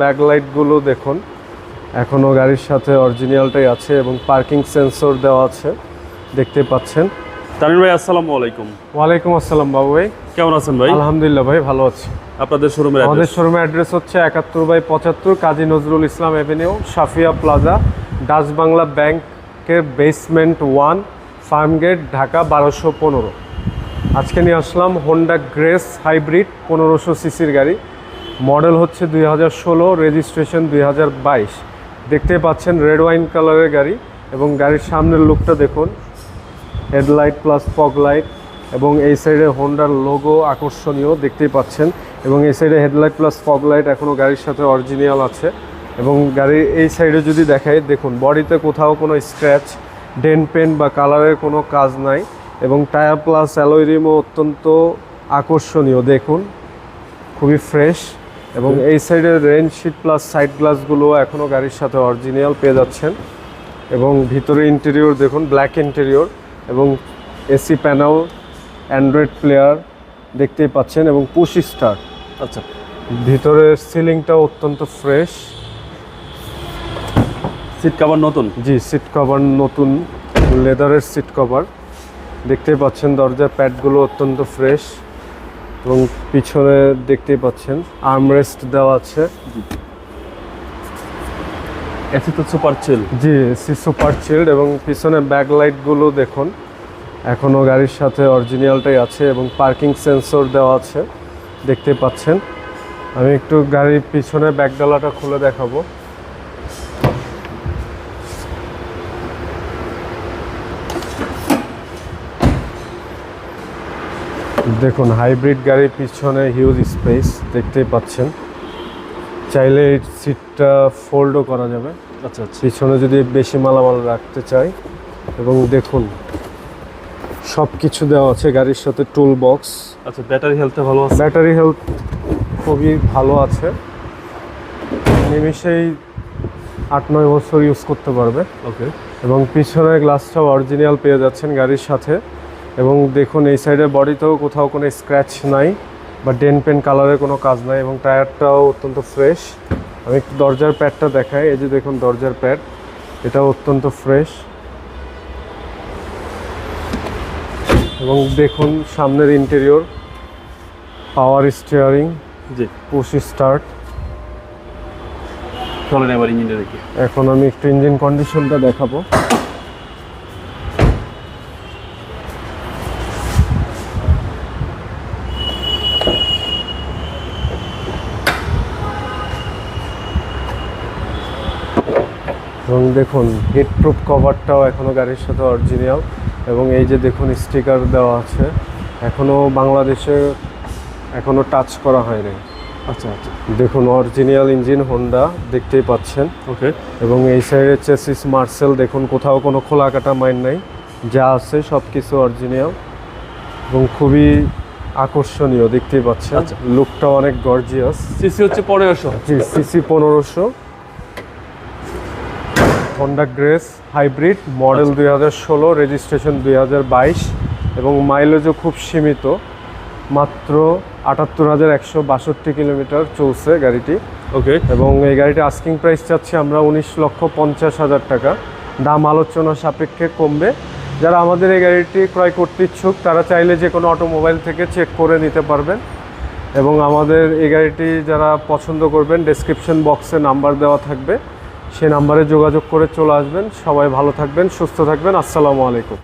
ব্যাকলাইটগুলো দেখুন। এখনও গাড়ির সাথে অরিজিনালটাই আছে এবং পার্কিং সেন্সর দেওয়া আছে দেখতে পাচ্ছেন। তামিম ভাই আসসালামু আলাইকুম। ওয়ালাইকুম আসসালাম বাবু ভাই। কেমন আছেন ভাই? আলহামদুলিল্লাহ ভাই ভালো আছি। আপনাদের শোরুমের আমাদের শোরুমের অ্যাড্রেস হচ্ছে একাত্তর বাই পঁচাত্তর Kazi Nazrul Islam avenue Safia plaza Dutch Bangla ব্যাংকের বেসমেন্ট ওয়ান ফার্মগেট ঢাকা বারোশো পনেরো। আজকে নিয়ে আসলাম হোন্ডা গ্রেস হাইব্রিড পনেরোশো সিসির গাড়ি। মডেল হচ্ছে দুই হাজার ষোলো রেজিস্ট্রেশন দুই হাজার বাইশ। দেখতে পাচ্ছেন রেড ওয়াইন কালারের গাড়ি এবং গাড়ির সামনের লুকটা দেখুন। হেডলাইট প্লাস ফগ লাইট এবং এই সাইডে হোন্ডার লোগো আকর্ষণীয়, দেখতেই পাচ্ছেন। এবং এই সাইডে হেডলাইট প্লাস ফগ লাইট এখনও গাড়ির সাথে অরিজিনাল আছে। এবং গাড়ির এই সাইডে যদি দেখাই, দেখুন বডিতে কোথাও কোনো স্ক্র্যাচ ডেন পেন বা কালারের কোনো কাজ নাই এবং টায়ার প্লাস অ্যালোইরিমও অত্যন্ত আকর্ষণীয়, দেখুন। খুবই ফ্রেশ এবং এই সাইডের রেন শিট প্লাস সাইড গ্লাসগুলো এখনও গাড়ির সাথে অরিজিনাল পেয়ে যাচ্ছেন। এবং ভিতরে ইন্টেরিয়র দেখুন ব্ল্যাক ইন্টেরিয়র এবং এসি প্যানেল অ্যান্ড্রয়েড প্লেয়ার দেখতেই পাচ্ছেন এবং পুশ স্টার আচ্ছা। ভিতরের সিলিংটাও অত্যন্ত ফ্রেশ সিট কভার নতুন? জি সিট কভার নতুন লেদারের সিট কভার দেখতেই পাচ্ছেন দরজার প্যাডগুলো অত্যন্ত ফ্রেশ এবং পিছনে দেখতেই পাচ্ছেন আর্মরেস্ট দেওয়া আছে। এসি তো super chill G C super chilled এবং পিছনে ব্যাকলাইটগুলো দেখুন। এখনও গাড়ির সাথে অরিজিনালটাই আছে এবং পার্কিং সেন্সর দেওয়া আছে দেখতে পাচ্ছেন। আমি একটু গাড়ির পিছনে ব্যাকডালাটা খুলে দেখাবো। দেখুন হাইব্রিড গাড়ির পিছনে হিউজ স্পেস দেখতেই পাচ্ছেন। চাইলে সিটটা ফোল্ডও করা যাবে। আচ্ছা আচ্ছা। পিছনে যদি বেশি মালামাল রাখতে চাই এবং দেখুন সব কিছু দেওয়া আছে গাড়ির সাথে টুল বক্স আচ্ছা ব্যাটারি হেলথে ভালো আছে? ব্যাটারি হেলথ খুবই ভালো আছে। নিমিষেই আট নয় বছর ইউজ করতে পারবে। ওকে এবং পিছনের গ্লাসটাও অরিজিনাল পেয়ে যাচ্ছেন গাড়ির সাথে। এবং দেখুন এই সাইডের বডিতেও কোথাও কোনো স্ক্র্যাচ নাই বা ডেন পেন কালারের কোনো কাজ নাই এবং টায়ারটাও অত্যন্ত ফ্রেশ আমি একটু দরজার প্যাডটা দেখাই এই যে দেখুন দরজার প্যাড এটাও অত্যন্ত ফ্রেশ এবং দেখুন সামনের ইন্টেরিয়র পাওয়ার স্টিয়ারিং জি। পুশ স্টার্ট চলেন এবার ইঞ্জিনটা দেখি। এখন আমি একটু ইঞ্জিন কন্ডিশনটা দেখাবো। এবং দেখুন হিট প্রুফ কভারটাও এখনও গাড়ির সাথে অরিজিনাল এবং এই যে দেখুন স্টিকার দেওয়া আছে। এখনও বাংলাদেশে এখনও টাচ করা হয়নি। আচ্ছা আচ্ছা। দেখুন অরিজিনাল ইঞ্জিন হোন্ডা দেখতেই পাচ্ছেন। ওকে এবং এই সাইডের চেসিস মার্সেল দেখুন কোথাও কোনো খোলা কাটা মাইন নাই। যা আছে সব কিছু অরিজিনাল এবং খুবই আকর্ষণীয় দেখতেই পাচ্ছেন। আচ্ছা। লুকটা অনেক গর্জিয়াস সিসি হচ্ছে পনেরোশো। জি সিসি পনেরোশো। হন্ডা গ্রেস হাইব্রিড মডেল দুই হাজার ষোলো রেজিস্ট্রেশন দুই হাজার বাইশ এবং মাইলেজও খুব সীমিত। মাত্র আটাত্তর হাজার একশো বাষট্টি কিলোমিটার চলছে গাড়িটি। ওকে। এবং এই গাড়িটি আস্কিং প্রাইস চাচ্ছি আমরা উনিশ লক্ষ পঞ্চাশ হাজার টাকা। দাম আলোচনা সাপেক্ষে কমবে। যারা আমাদের এই গাড়িটি ক্রয় করতে ইচ্ছুক তারা চাইলে যে কোনো অটোমোবাইল থেকে চেক করে নিতে পারবেন। এবং আমাদের এই গাড়িটি যারা পছন্দ করবেন ডেসক্রিপশন বক্সে নাম্বার দেওয়া থাকবে। সে নাম্বারে যোগাযোগ করে চলে আসবেন। সবাই ভালো থাকবেন সুস্থ থাকবেন। আসসালামু আলাইকুম।